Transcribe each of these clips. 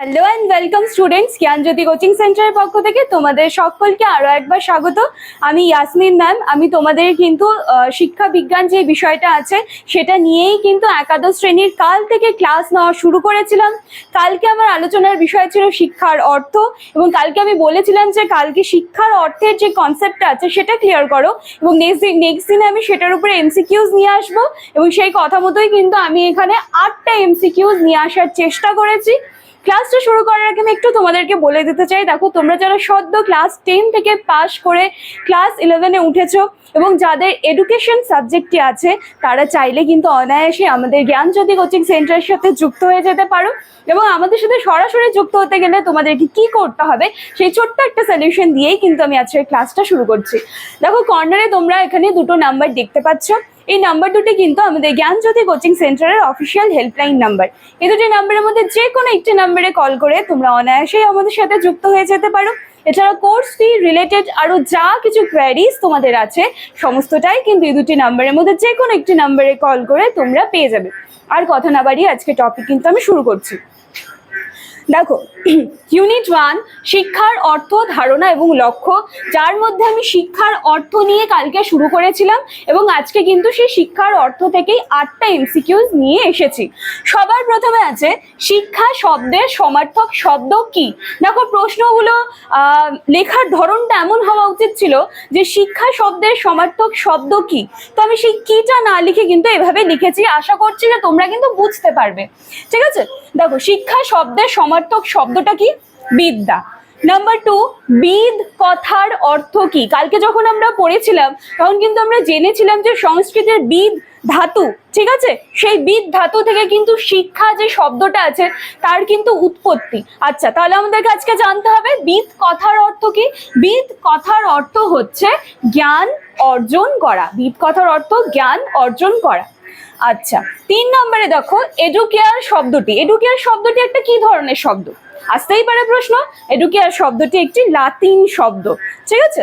Hello and welcome students Gyanjyoti coaching সেন্টারের পক্ষ থেকে তোমাদের সকলকে আরও একবার স্বাগত। আমি ইয়াসমিন ম্যাম আমি তোমাদের কিন্তু শিক্ষা বিজ্ঞান যে বিষয়টা আছে, সেটা নিয়েই কিন্তু একাদশ শ্রেণির কাল থেকে ক্লাস নেওয়া শুরু করেছিলাম। কালকে আমার আলোচনার বিষয় ছিল শিক্ষার অর্থ এবং কালকে আমি বলেছিলাম যে কালকে শিক্ষার অর্থের যে কনসেপ্টটা আছে, সেটা ক্লিয়ার করো এবং নেক্সট দিন নেক্সট দিনে আমি সেটার উপরে এমসিকিউজ নিয়ে আসব এবং সেই কথা মতোই কিন্তু আমি এখানে আটটা এমসিকিউজ নিয়ে আসার চেষ্টা করেছি। ক্লাসটা শুরু করার আগে আমি একটু তোমাদেরকে বলে দিতে চাই। দেখো, তোমরা যারা সদ্য ক্লাস টেন থেকে পাশ করে ক্লাস ইলেভেনে উঠেছো এবং যাদের এডুকেশন সাবজেক্টটি আছে, তারা চাইলে কিন্তু অনায়াসে আমাদের জ্ঞান জ্ঞানজ্যোতি কোচিং সেন্টারের সাথে যুক্ত হয়ে যেতে পারো এবং আমাদের সাথে সরাসরি যুক্ত হতে গেলে তোমাদেরকে কি করতে হবে সেই ছোট্ট একটা সলিউশন দিয়েই কিন্তু আমি আজকের ক্লাসটা শুরু করছি। দেখো কর্নারে তোমরা এখানে দুটো নাম্বার দেখতে পাচ্ছ। এই নাম্বার দুটি কিন্তু আমাদের জ্ঞানজ্যোতি কোচিং সেন্টারের অফিসিয়াল হেল্পলাইন নাম্বার এই দুটি নাম্বারের মধ্যে যে কোনো একটি নাম্বারে কল করে তোমরা অনায়াসেই আমাদের সাথে যুক্ত হয়ে যেতে পারো। এছাড়া কোর্স ফি রিলেটেড আরও যা কিছু কোয়ারিজ তোমাদের আছে, সমস্তটাই কিন্তু এই দুটি নাম্বারের মধ্যে যে কোনো একটি নাম্বারে কল করে তোমরা পেয়ে যাবে। আর কথা না বাড়িয়ে আজকে টপিক কিন্তু আমি শুরু করছি। দেখো ইউনিট ওয়ান শিক্ষার অর্থ, ধারণা এবং লক্ষ্য। যার মধ্যে আমি শিক্ষার অর্থ নিয়ে কালকে শুরু করেছিলাম এবং আজকে কিন্তু সেই শিক্ষার অর্থ থেকেই আটটা এমসিকিউজ নিয়ে এসেছি। সবার প্রথমে আছে, শিক্ষা শব্দের সমার্থক শব্দ কি? দেখো, প্রশ্নগুলো লেখার ধরনটা এমন হওয়া উচিত ছিল যে শিক্ষা শব্দের সমার্থক শব্দ কি? তো আমি সেই কিটা না লিখে কিন্তু এভাবে লিখেছি। আশা করছি যে তোমরা কিন্তু বুঝতে পারবে। ঠিক আছে? দেখো, শিক্ষা শব্দের সমার্থক শব্দটা কি? বিদ্যা। নাম্বার টু বিদ কথার অর্থ কি? কালকে যখন আমরা পড়েছিলাম, তখন কিন্তু আমরা জেনেছিলাম যে সংস্কৃতের বিদ ধাতু, ঠিক আছে? সেই বিদ ধাতু থেকে কিন্তু শিক্ষা যে শব্দটা আছে, তার কিন্তু উৎপত্তি। আচ্ছা তাহলে আমাদেরকে আজকে জানতে হবে বিদ কথার অর্থ কি? বিদ কথার অর্থ হচ্ছে জ্ঞান অর্জন করা। বিদ কথার অর্থ জ্ঞান অর্জন করা। আচ্ছা তিন নম্বরে দেখো এডুকেয়ার শব্দটি। এডুকেয়ার শব্দটি একটা কি ধরনের শব্দ? আসতেই পারে প্রশ্ন এডুকেয়ার শব্দটি একটি লাতিন শব্দ। ঠিক আছে?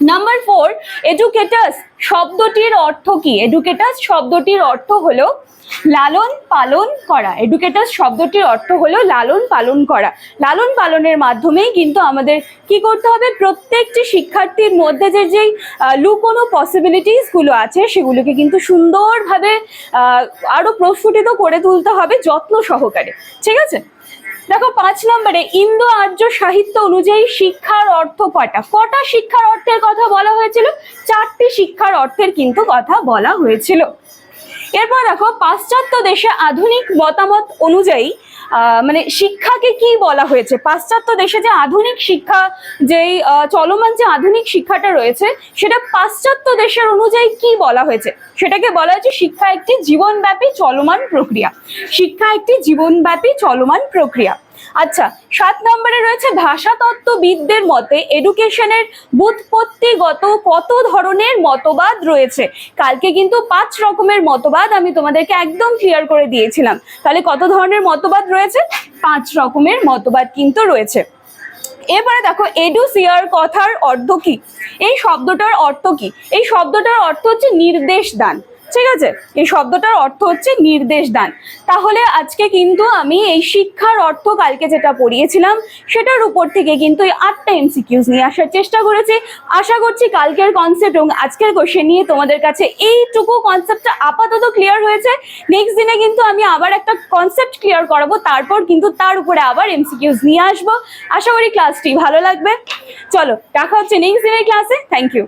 নাম্বার ফোর এডুকেটাস শব্দটির অর্থ কি? এডুকেটাস শব্দটির অর্থ হলো লালন পালন করা। এডুকেটাস শব্দটির অর্থ হলো লালন পালন করা। লালন পালনের মাধ্যমেই কিন্তু আমাদের কি করতে হবে? প্রত্যেকটি শিক্ষার্থীর মধ্যে যে যেই লুকোনো পসিবিলিটিসগুলো আছে সেগুলোকে কিন্তু সুন্দরভাবে আহ, আরও প্রস্ফুটিত করে তুলতে হবে যত্ন সহকারে। ঠিক আছে? দেখো, পাঁচ নম্বরে, ইন্দো আর্য সাহিত্য অনুযায়ী শিক্ষার অর্থ কটা? কটা শিক্ষার অর্থের কথা বলা হয়েছিল? চারটি শিক্ষার অর্থের কিন্তু কথা বলা হয়েছিল। এরপর দেখো, পাশ্চাত্য দেশে আধুনিক মতামত অনুযায়ী মানে শিক্ষাকে কি বলা হয়েছে? পাশ্চাত্য দেশে যে আধুনিক শিক্ষা, যেই চলমান যে আধুনিক শিক্ষাটা রয়েছে, সেটা পাশ্চাত্য দেশের অনুযায়ী কি বলা হয়েছে? সেটাকে বলা হয়েছে শিক্ষা একটি জীবনব্যাপী চলমান প্রক্রিয়া। শিক্ষা একটি জীবনব্যাপী চলমান প্রক্রিয়া। আচ্ছা সাত নম্বরে রয়েছে ভাষাতত্ত্ববিদদের মতে এডুকেশনের বুৎপত্তিগত কত ধরনের মতবাদ রয়েছে? কালকে কিন্তু পাঁচ রকমের মতবাদ আমি তোমাদেরকে একদম ক্লিয়ার করে দিয়েছিলাম। তাহলে কত ধরনের মতবাদ রয়েছে? পাঁচ রকমের মতবাদ কিন্তু রয়েছে। এবারে দেখো এডুসিয়ার কথার অর্থ কি? এই শব্দটার অর্থ কি? এই শব্দটার অর্থ হচ্ছে নির্দেশ দান। ঠিক আছে? এই শব্দটার অর্থ হচ্ছে নির্দেশ দান তাহলে আজকে কিন্তু আমি এই শিক্ষার অর্থ কালকে যেটা পড়িয়েছিলাম, সেটার উপর থেকে কিন্তু এই আটটা এমসিকিউজ নিয়ে আসার চেষ্টা করেছি। আশা করছি কালকের কনসেপ্ট এবং আজকের কোশ্চেন নিয়ে তোমাদের কাছে এইটুকু কনসেপ্টটা আপাতত ক্লিয়ার হয়েছে। নেক্সট দিনে কিন্তু আমি আবার একটা কনসেপ্ট ক্লিয়ার করাবো, তারপর কিন্তু তার উপরে আবার এমসিকিউজ নিয়ে আসব। আশা করি ক্লাসটি ভালো লাগবে। চলো, দেখা হচ্ছে নেক্সট দিনের ক্লাসে থ্যাংক ইউ